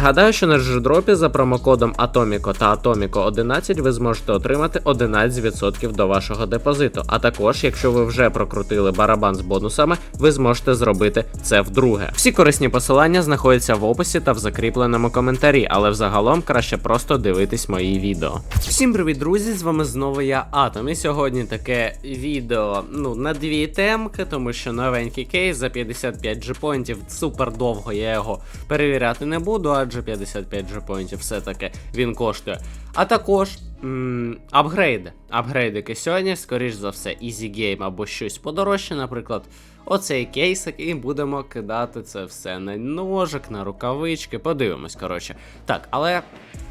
Нагадаю, що на G-дропі за промокодом Atomico та Atomico 11 ви зможете отримати 11% до вашого депозиту. А також, якщо ви вже прокрутили барабан з бонусами, ви зможете зробити це вдруге. Всі корисні посилання знаходяться в описі та в закріпленому коментарі, але взагалом краще просто дивитись мої відео. Всім привіт, друзі! З вами знову я Атом. І сьогодні таке відео ну на дві темки, тому що новенький кейс за 55 джепоінтів. Супер довго я його перевіряти не буду, адже 55 джепоінтів все-таки він коштує. А також м, апгрейди. Апгрейдики сьогодні, скоріш за все, Easy Game або щось подорожче, наприклад. Оцей кейсик, і будемо кидати це все на ножик, на рукавички. Подивимось, коротше. Так, але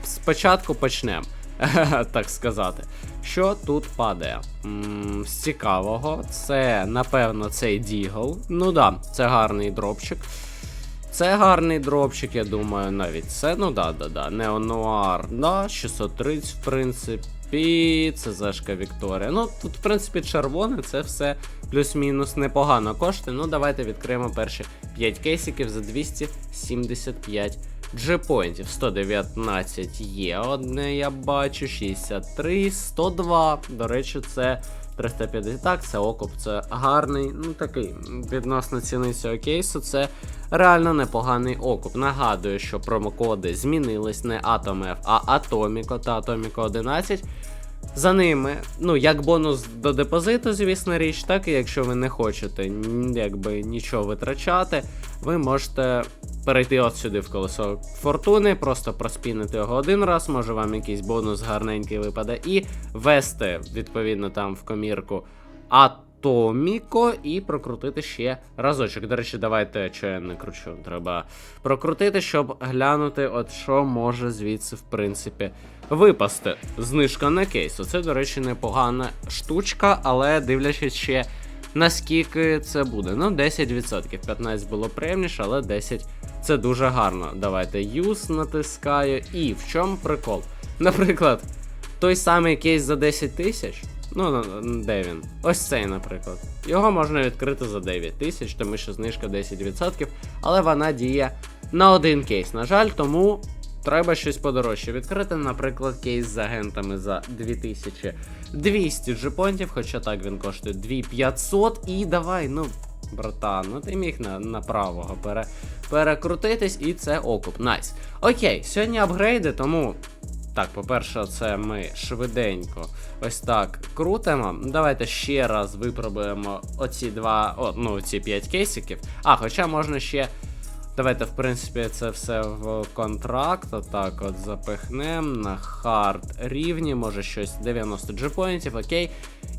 спочатку почнемо. так сказати. Що тут падає? М, з цікавого, це, напевно, цей Дігл. Ну да, це гарний дропчик. Це гарний дропчик, я думаю, навіть це, ну да, да, да. Неонуар, да, 630, в принципі. Це зашка Вікторія. Ну, тут, в принципі, червоне, це все плюс-мінус непогано коштує. Ну, давайте відкриємо перші 5 кейсиків за 275 G-поінтів. 119 є одне, я бачу, 63, 102. До речі, це 350. Так, це окуп, це гарний, ну такий відносно ціни цього кейсу. Це реально непоганий окуп. Нагадую, що промокоди змінились не Atomf, а Atomico та Atomico 11. За ними, ну, як бонус до депозиту, звісно річ, так і якщо ви не хочете якби нічого витрачати, ви можете перейти от сюди в колесо фортуни, просто проспінити його один раз, може вам якийсь бонус гарненький випаде, і вести, відповідно, там в комірку Атоміко і прокрутити ще разочок. До речі, давайте, що я не кручу, треба прокрутити, щоб глянути, от що може звідси, в принципі, випасти. Знижка на кейс. Це, до речі, непогана штучка, але дивлячись ще. Наскільки це буде? Ну, 10%. 15 було приємніше, але 10 це дуже гарно. Давайте use натискаю. І в чому прикол? Наприклад, той самий кейс за 10 тисяч. Ну, де він? Ось цей, наприклад. Його можна відкрити за 9 тисяч, тому що знижка 10%, але вона діє на один кейс. На жаль, тому треба щось подорожче відкрити. Наприклад, кейс з агентами за 2200 джепонтів, хоча так він коштує 2500. І давай, ну, братан, ну ти міг на, на правого пере, перекрутитись, і це окуп. Найс. Окей, сьогодні апгрейди, тому. Так, по-перше, це ми швиденько ось так крутимо. Давайте ще раз випробуємо оці два, о, ну, ці 5 кейсиків. А, хоча можна ще. Давайте, в принципі, це все в контракт. Отак от запихнемо на хард рівні, може щось 90 джепоінтів, окей.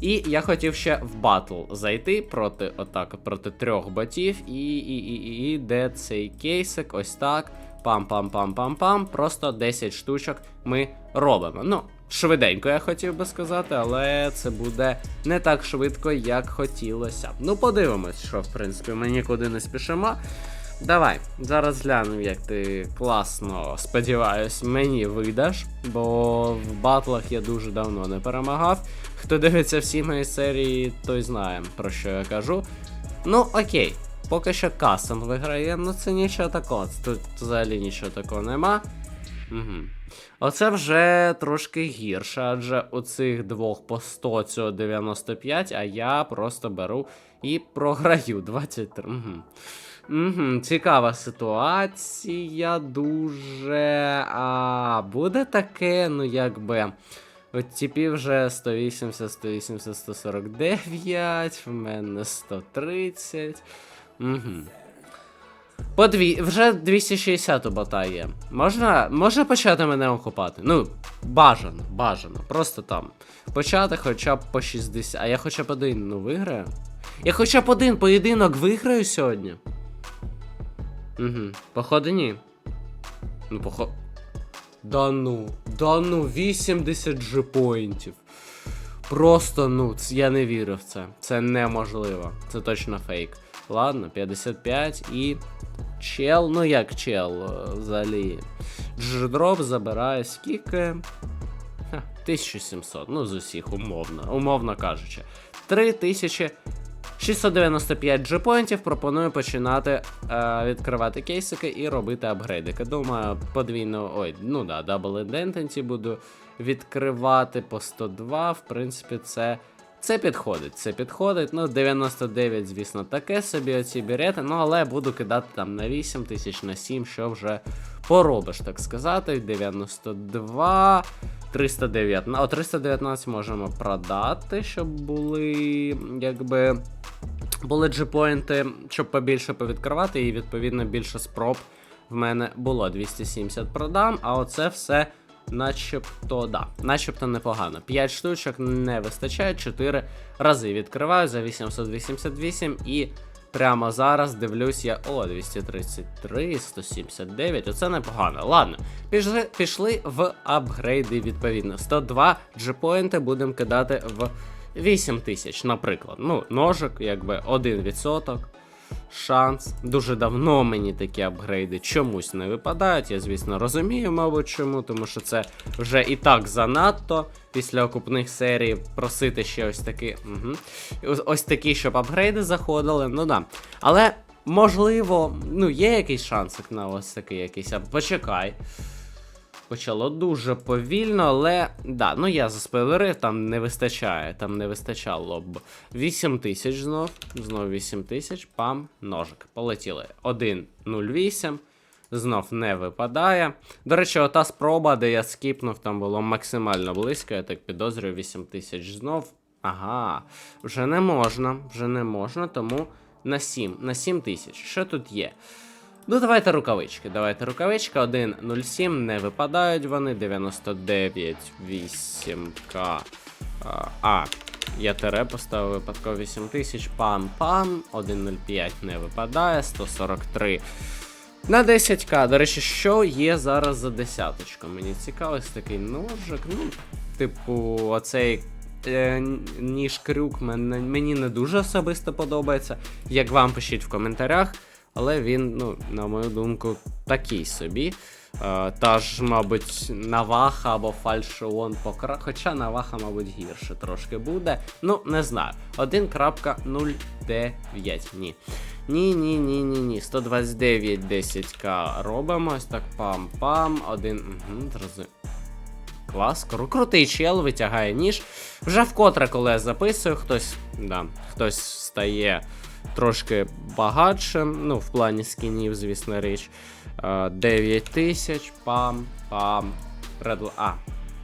І я хотів ще в батл зайти проти отак, проти трьох ботів. І, і, і, і, і де цей кейсик? Ось так. Пам-пам-пам-пам-пам. Просто 10 штучок ми робимо. Ну, швиденько я хотів би сказати, але це буде не так швидко, як хотілося. Ну, подивимось, що в принципі ми нікуди не спішимо. Давай, зараз гляну, як ти класно, сподіваюсь, мені видаш, бо в батлах я дуже давно не перемагав. Хто дивиться всі мої серії, той знає, про що я кажу. Ну, окей, поки що Касом виграє, ну це нічого такого, тут взагалі нічого такого нема. Угу. Оце вже трошки гірше, адже у цих двох по 100 цього 95, а я просто беру і програю 23. Угу. Угу, цікава ситуація, дуже. А буде таке, ну якби. От типі вже 180, 180, 149, в мене 130. Угу. По дві... Вже 260 у бота є. Можна, можна почати мене окупати? Ну, бажано, бажано. Просто там. Почати хоча б по 60. А я хоча б один ну, виграю. Я хоча б один поєдинок виграю сьогодні. Угу. Походу, ні. Ну, походу. Да ну, да ну, 80 джепоінтів. Просто ну, я не вірю в це. Це неможливо. Це точно фейк. Ладно, 55 і. Чел, ну як чел, е, взагалі. Дждроп забирає скільки? Ха, 1700, ну з усіх, умовно, умовно кажучи. 3000 695 джепоінтів пропоную починати е, відкривати кейсики і робити апгрейдики. Думаю, подвійно. Ой, ну да, Double Identity буду відкривати по 102. В принципі, це. Це підходить, це підходить. Ну, 99, звісно, таке собі оці берети, ну але буду кидати там на 8 тисяч, на 7, що вже поробиш, так сказати. 92, 319. О, 319 можемо продати, щоб були, якби. Були джипоінти, щоб побільше повідкривати, і відповідно більше спроб в мене було. 270 продам, а оце все начебто, да, начебто непогано. 5 штучок не вистачає, 4 рази відкриваю за 888 і прямо зараз дивлюсь я. О, 233, 179. Оце непогано. Ладно, пішли, пішли в апгрейди відповідно. 102 джипоінти будемо кидати в 8 тисяч, наприклад. Ну, ножик, якби 1%. Шанс. Дуже давно мені такі апгрейди чомусь не випадають. Я, звісно, розумію, мабуть, чому, тому що це вже і так занадто після окупних серій просити ще ось такі. Угу. Ось, такі, щоб апгрейди заходили. Ну да. Але можливо, ну, є якийсь шансик на ось такий якийсь. Почекай. Почало дуже повільно, але да, ну я заспойлерив, там не вистачає, там не вистачало б 8 тисяч знов, знов 8 тисяч, пам, ножик. Полетіли. 1.08, знов не випадає. До речі, ота спроба, де я скіпнув, там було максимально близько, я так підозрюю, 8 тисяч знов. Ага, вже не можна, вже не можна, тому на 7, на 7 тисяч. Що тут є? Ну, давайте рукавички. Давайте рукавички. 1.07, не випадають вони. 99, 8к. А, я тире поставив випадково 8000. Пам-пам. 1.05 не випадає. 143. На 10к. До речі, що є зараз за десяточку? Мені цікаво, ось такий ножик. Ну, типу, оцей. е, Ніж крюк мені не дуже особисто подобається. Як вам пишіть в коментарях. Але він, ну, на мою думку, такий собі. Е, та ж, мабуть, Наваха або Фальшион покра. Хоча Наваха, мабуть, гірше трошки буде. Ну, не знаю. 1.09. Ні. Ні, ні, ні, ні, ні. 129 10к робимо. Ось так пам-пам. Один. Угу, зрозумів. Клас, крутий чел, витягає ніж. Вже вкотре, коли я записую, хтось, да, хтось стає трошки багатшим. Ну, в плані скінів, звісно, річ. Е, 9 тисяч, пам, пам. Red... А,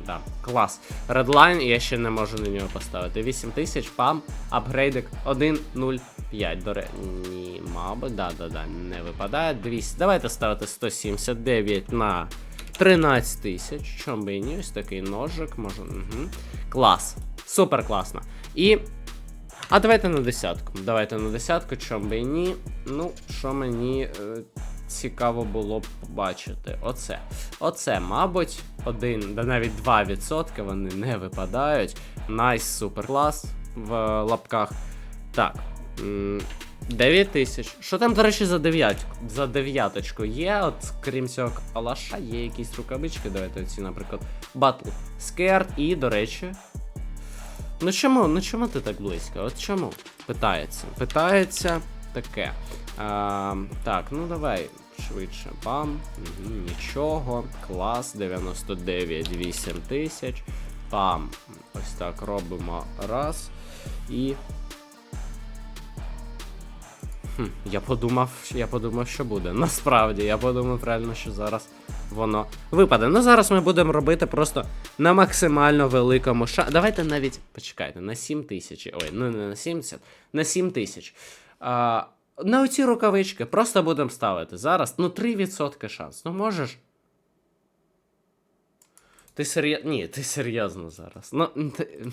да, клас. Redline, я ще не можу на нього поставити. 8 тисяч, пам, апгрейдик 1.05. До речі, ні, мабуть, да, да, да, не випадає. 200. Давайте ставити 179 на 13 тисяч. Чом би і ні, ось такий ножик, може. Угу. Клас. Супер класно. І. А давайте на десятку. Давайте на десятку, чом би і ні. Ну, що мені е, цікаво було б побачити. Оце. Оце, мабуть, один, да навіть 2% вони не випадають. Найс, супер клас в е, лапках. Так. 9 тисяч. Що там, до речі, за дев'ятку? За дев'яточку є, от крім цього калаша, є якісь рукавички. Давайте ці, наприклад, Battle Scared і, до речі. Ну чому? Ну чому ти так близько? От чому? Питається. Питається таке. А, так, ну давай швидше. Бам. Нічого. Клас. 99, 8 тисяч. Пам. Ось так робимо раз. І. Хм, я подумав, я подумав, що буде. Насправді, я подумав реально, що зараз воно випаде. Ну зараз ми будемо робити просто на максимально великому ша. Давайте навіть почекайте, на 7 тисяч. Ой, ну не на 70, на 7 тисяч. А, на оці рукавички просто будемо ставити. Зараз, ну, 3% шанс. Ну можеш. Ти серйозно. Ні, ти серйозно зараз. Ну. Ти...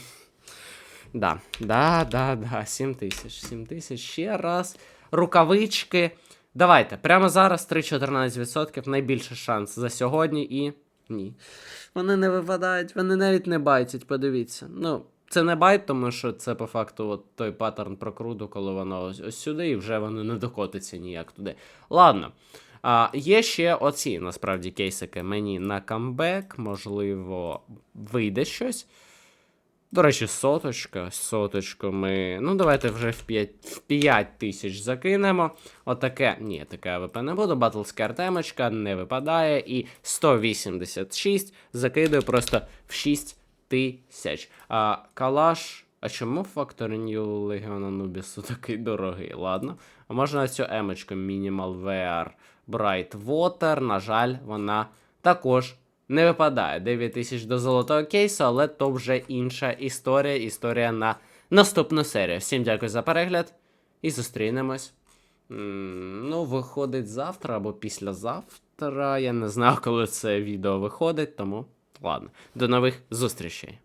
Да, да, да, да, 7 тисяч. 7 тисяч ще раз. Рукавички. Давайте, прямо зараз 3-14% найбільший шанс за сьогодні і. Ні. Вони не випадають, вони навіть не байтять, подивіться. Ну, це не байт, тому що це по факту от той паттерн прокруту, коли воно ось, ось сюди, і вже воно не докотиться ніяк туди. Ладно. А, є ще оці, насправді, кейсики мені на камбек, можливо, вийде щось. До речі, соточка. Соточку ми. Ну, давайте вже в 5, в 5 тисяч закинемо. Отаке. Ні, таке АВП не буду. Батлскар темочка не випадає. І 186 закидаю просто в 6 тисяч. А калаш. А чому фактор New Legion Anubis такий дорогий? Ладно. А можна цю емочку Minimal VR Bright Water. На жаль, вона також не випадає. 9 тисяч до золотого кейсу, але то вже інша історія. Історія на наступну серію. Всім дякую за перегляд і зустрінемось. Ну, виходить завтра або післязавтра. Я не знаю, коли це відео виходить, тому ладно. До нових зустрічей.